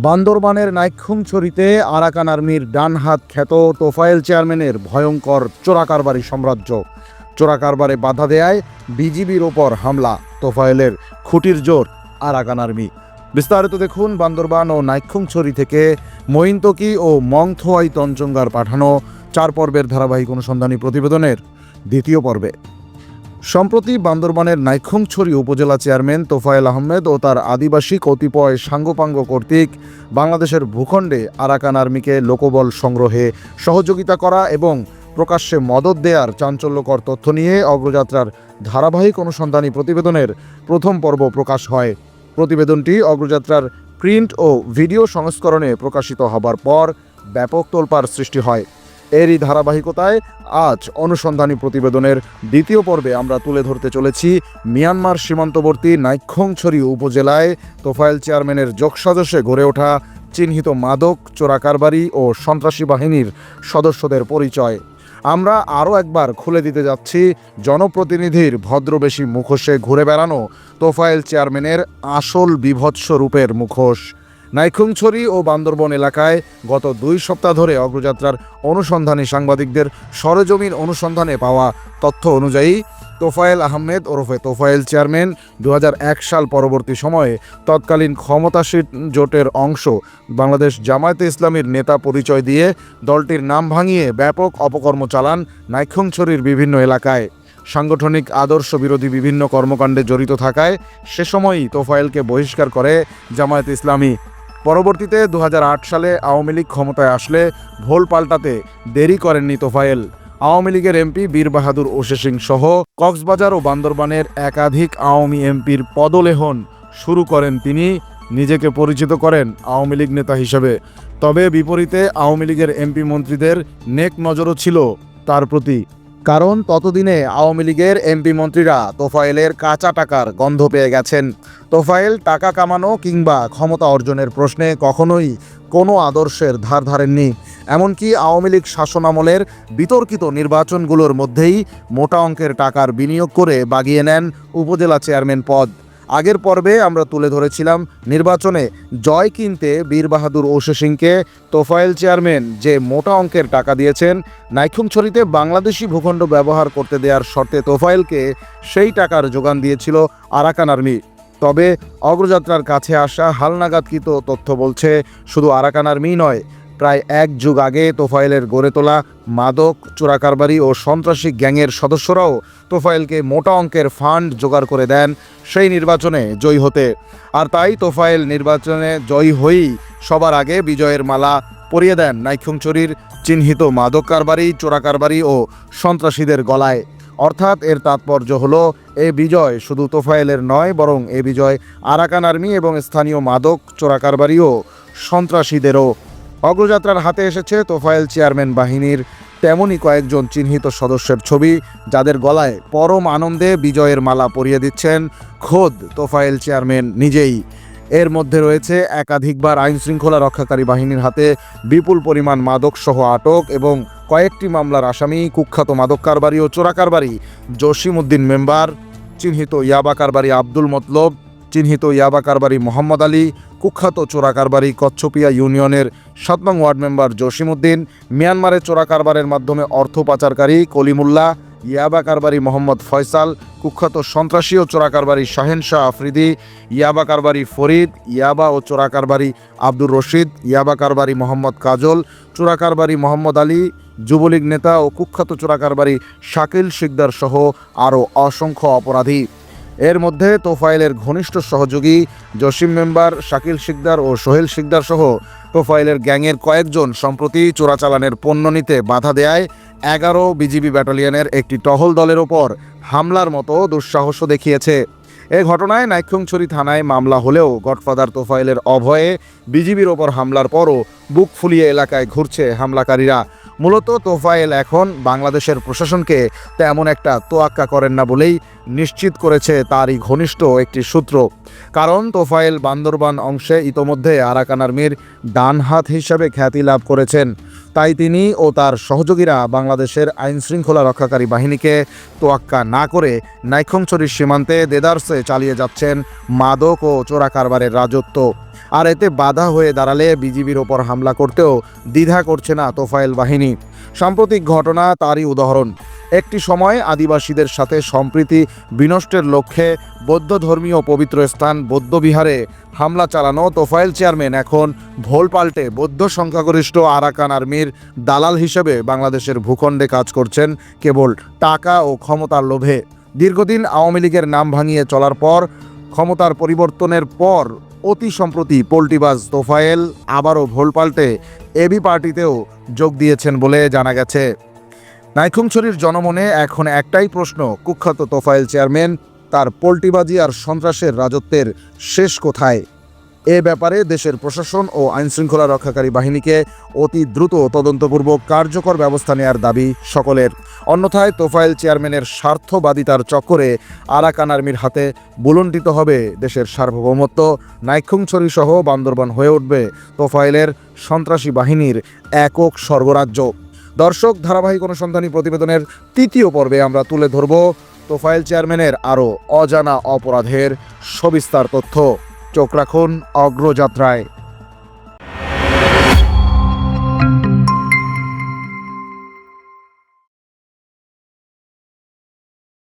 বান্দরবানের নাইক্ষুংছড়িতে আরাকান আর্মির ডান হাত খ্যাত তোফায়েল চেয়ারম্যানের ভয়ঙ্কর চোরাকারবারি সাম্রাজ্য। চোরাকারবারে বাধা দেয় বিজিবির ওপর হামলা তোফায়েলের খুঁটির জোর আরাকান আর্মি। বিস্তারিত দেখুন বান্দরবান ও নাইক্ষুংছড়ি থেকে মঈন্তকি ও মংথোয়াই তঞ্চঙ্গার পাঠানো চার পর্বের ধারাবাহিক অনুসন্ধানী প্রতিবেদনের দ্বিতীয় পর্বে। সম্প্রতি বান্দরবানের নাইখুংছড়ি উপজেলা চেয়ারম্যান তোফায়েল আহমেদ ও তার আদিবাসী কতিপয় সাঙ্গপাঙ্গ কর্তৃক বাংলাদেশের ভূখণ্ডে আরাকান আর্মিকে লোকবল সংগ্রহে সহযোগিতা করা এবং প্রকাশ্যে মদত দেয়ার চাঞ্চল্যকর তথ্য নিয়ে অগ্রযাত্রার ধারাবাহিক অনুসন্ধানী প্রতিবেদনের প্রথম পর্ব প্রকাশ হয়। প্রতিবেদনটি অগ্রযাত্রার প্রিন্ট ও ভিডিও সংস্করণে প্রকাশিত হবার পর ব্যাপক তোলপাড় সৃষ্টি হয়। এরই ধারাবাহিকতায় আজ অনুসন্ধানী প্রতিবেদনের দ্বিতীয় পর্বে আমরা তুলে ধরতে চলেছি মিয়ানমার সীমান্তবর্তী নাইক্ষংছড়ি উপজেলায় তোফাইল চেয়ারম্যানের যোগসাজশে গড়ে ওঠা চিহ্নিত মাদক, চোরাকারবারি ও সন্ত্রাসী বাহিনীর সদস্যদের পরিচয়। আমরা আরও একবার খুলে দিতে যাচ্ছি জনপ্রতিনিধির ভদ্রবেশী মুখোশে ঘুরে বেড়ানো তোফায়েল চেয়ারম্যানের আসল বিভৎস রূপের মুখোশ। নাইখুংছড়ি ও বান্দরবন এলাকায় গত দুই সপ্তাহ ধরে অগ্রযাত্রার অনুসন্ধানী সাংবাদিকদের সরেজমিন অনুসন্ধানে পাওয়া তথ্য অনুযায়ী তোফায়েল আহমেদ ওরফে তোফায়েল চেয়ারম্যান দু হাজার এক সাল পরবর্তী সময়ে তৎকালীন ক্ষমতাসীন জোটের অংশ বাংলাদেশ জামায়াতে ইসলামীর নেতা পরিচয় দিয়ে দলটির নাম ভাঙিয়ে ব্যাপক অপকর্ম চালান নাইখংছড়ির বিভিন্ন এলাকায়। সাংগঠনিক আদর্শ বিরোধী বিভিন্ন কর্মকাণ্ডে জড়িত থাকায় সে সময়ই তোফায়েলকে বহিষ্কার করে জামায়াত ইসলামী। পরবর্তীতে দু হাজার আট সালে আওয়ামী লীগ ক্ষমতায় আসলে ভোল পাল্টাতে দেরি করেননি তোফায়েল। আওয়ামী লীগের এমপি বীর বাহাদুর ওশে সিং সহ কক্সবাজার ও বান্দরবানের একাধিক আওয়ামী এমপির পদলেহন শুরু করেন তিনি, নিজেকে পরিচিত করেন আওয়ামী লীগ নেতা হিসেবে। তবে বিপরীতে আওয়ামী লীগের এমপি মন্ত্রীদের নেক নজরও ছিল তার প্রতি। কারণ ততদিনে আওয়ামী লীগের এমপি মন্ত্রীরা তোফায়েলের কাঁচা টাকার গন্ধ পেয়ে গেছেন। তোফায়েল টাকা কামানো কিংবা ক্ষমতা অর্জনের প্রশ্নে কখনোই কোনো আদর্শের ধার ধারেননি। এমনকি আওয়ামী লীগ শাসনামলের বিতর্কিত নির্বাচনগুলোর মধ্যেই মোটা অঙ্কের টাকার বিনিয়োগ করে বাগিয়ে নেন উপজেলা চেয়ারম্যান পদ। আগের পর্বে আমরা তুলে ধরেছিলাম নির্বাচনে জয় কিনতে বীর বাহাদুর ওশে সিংকে। তোফায়েল চেয়ারম্যান যে মোটা অঙ্কের টাকা দিয়েছেন নাইখুংছড়িতে বাংলাদেশি ভূখণ্ড ব্যবহার করতে দেওয়ার শর্তে তোফায়েলকে সেই টাকার যোগান দিয়েছিল আরাকান আর্মি। তবে অগ্রযাত্রার কাছে আসা হালনাগাদকৃত তথ্য বলছে, শুধু আরাকান আর্মি নয় প্রায় এক যুগ আগে তোফায়েলের গড়ে তোলা মাদক চোরাকারবারি ও সন্ত্রাসী গ্যাংয়ের সদস্যরাও তোফায়েলকে মোটা অঙ্কের ফান্ড জোগাড় করে দেন সেই নির্বাচনে জয়ী হতে। আর তাই তোফায়েল নির্বাচনে জয়ী হয়েই সবার আগে বিজয়ের মালা পরিয়ে দেন নাইখুংচুরির চিহ্নিত মাদক কারবারি চোরাকারবারি ও সন্ত্রাসীদের গলায়। অর্থাৎ এর তাৎপর্য হলো, এ বিজয় শুধু তোফায়েলের নয়, বরং এ বিজয় আরাকান আর্মি এবং স্থানীয় মাদক চোরাকারবারি ও সন্ত্রাসীদেরও অগ্রযাত্রার হাতে এসেছে তোফায়েল চেয়ারম্যান বাহিনীর তেমনই কয়েকজন চিহ্নিত সদস্যের ছবি, যাদের গলায় পরম আনন্দে বিজয়ের মালা পরিয়ে দিচ্ছেন খোদ তোফায়েল চেয়ারম্যান নিজেই। এর মধ্যে রয়েছে একাধিকবার আইন শৃঙ্খলা রক্ষাকারী বাহিনীর হাতে বিপুল পরিমাণ মাদক সহ আটক এবং কয়েকটি মামলার আসামি, কুখ্যাত মাদক কারবারি ও চোরা কারবারি জসিম উদ্দিন মেম্বার, চিহ্নিত ইয়াবা কারবারি আব্দুল মতলব চিহ্নিত ইয়াবা কারবারি মোহাম্মদ আলী, কুখ্যাত চোরা কারবারি কচ্ছপিয়া ইউনিয়নের সাত নং ওয়ার্ড মেম্বার জসিমউদ্দিন মিয়ানমারে চোরা কারবারের মাধ্যমে অর্থ পাচারকারী কলিমুল্লাহ, ইয়াবা কারবারি মোহাম্মদ ফয়সাল, কুখ্যাত সন্ত্রাসী ও চোরা কারবারি শাহেন শাহ আফ্রিদি, ইয়াবা কারবারি ফরিদ, ইয়াবা ও চোরা কারবারি আব্দুর রশিদ, ইয়াবা কারবারি মোহাম্মদ কাজল, চোরা কারবারি মোহাম্মদ আলী, যুবলীগ নেতা ও কুখ্যাত চোরা কারবারি শাকিল শিকদার সহ আরও অসংখ্য অপরাধী। এর মধ্যে তোফাইলের ঘনিষ্ঠ সহযোগী জসিম মেম্বার শাকিল শিকদার ও সোহেল শিকদার সহ তোফাইলের গ্যাংয়ের কয়েকজন সম্প্রতি চোরাচালানের পণ্য নিতে বাধা দেয় এগারো বিজিবি ব্যাটালিয়নের একটি টহল দলের ওপর হামলার মতো দুঃসাহসও দেখিয়েছে। এ ঘটনায় নাইক্ষংছড়ি থানায় মামলা হলেও গডফাদার তোফাইলের অভয়ে বিজিবির ওপর হামলার পরও বুক ফুলিয়ে এলাকায় ঘুরছে হামলাকারীরা। মূলত তোফায়েল এখন বাংলাদেশের প্রশাসনকে তেমন একটা তোয়াক্কা করেন না বলেই নিশ্চিত করেছে তারই ঘনিষ্ঠ একটি সূত্র। কারণ তোফায়েল বান্দরবান অংশে ইতোমধ্যে আরাকান আর্মির ডান হাত হিসাবে খ্যাতি লাভ করেছেন। তাই তিনি ও তার সহযোগীরা বাংলাদেশের আইন শৃঙ্খলা রক্ষাকারী বাহিনীকে তোয়াক্কা না করে নাইখংছড়ির সীমান্তে দেদার্সে চালিয়ে যাচ্ছেন মাদক ও চোরা কারবারের রাজত্ব। আর এতে বাধা হয়ে দাঁড়ালে বিজিবির ওপর হামলা করতেও দ্বিধা করছে না তোফায়েল বাহিনী। সাম্প্রতিক ঘটনা তারই উদাহরণ। একটি সময় আদিবাসীদের সাথে সম্প্রীতি বিনষ্টের লক্ষ্যে বৌদ্ধ ধর্মীয় পবিত্র স্থান বৌদ্ধবিহারে হামলা চালানো তোফায়েল চেয়ারম্যান এখন ভোল পাল্টে বৌদ্ধ সংখ্যাগরিষ্ঠ আরাকান আর্মির দালাল হিসেবে বাংলাদেশের ভূখণ্ডে কাজ করছেন কেবল টাকা ও ক্ষমতার লোভে। দীর্ঘদিন আওয়ামী লীগের নাম ভাঙিয়ে চলার পর ক্ষমতার পরিবর্তনের পর অতি সম্প্রতি পোল্টিবাজ তোফায়েল আবারও ভোল পাল্টে এবি পার্টিতেও যোগ দিয়েছেন বলে জানা গেছে। নাইখুমছড়ির জনমনে এখন একটাই প্রশ্ন, কুখ্যাত তোফায়েল চেয়ারম্যান, তার পোল্টিবাজি আর সন্ত্রাসের রাজত্বের শেষ কোথায়? এ ব্যাপারে দেশের প্রশাসন ও আইনশৃঙ্খলা রক্ষাকারী বাহিনীকে অতি দ্রুত তদন্তপূর্বক কার্যকর ব্যবস্থা নেওয়ার দাবি সকলের। অন্যথায় তোফায়েল চেয়ারম্যানের স্বার্থবাদিতার চক্করে আরাকান আর্মির হাতে বুলন্ডিত হবে দেশের সার্বভৌমত্ব। নাইখুংছড়ি সহ বান্দরবান হয়ে উঠবে তোফায়েলের সন্ত্রাসী বাহিনীর একক স্বর্গরাজ্য। দর্শক, ধারাবাহিক অনুসন্ধানী প্রতিবেদনের তৃতীয় পর্বে আমরা তুলে ধরব তোফায়েল চেয়ারম্যানের আরও অজানা অপরাধের সবিস্তার তথ্য। চোখ রাখুন অগ্রযাত্রায়।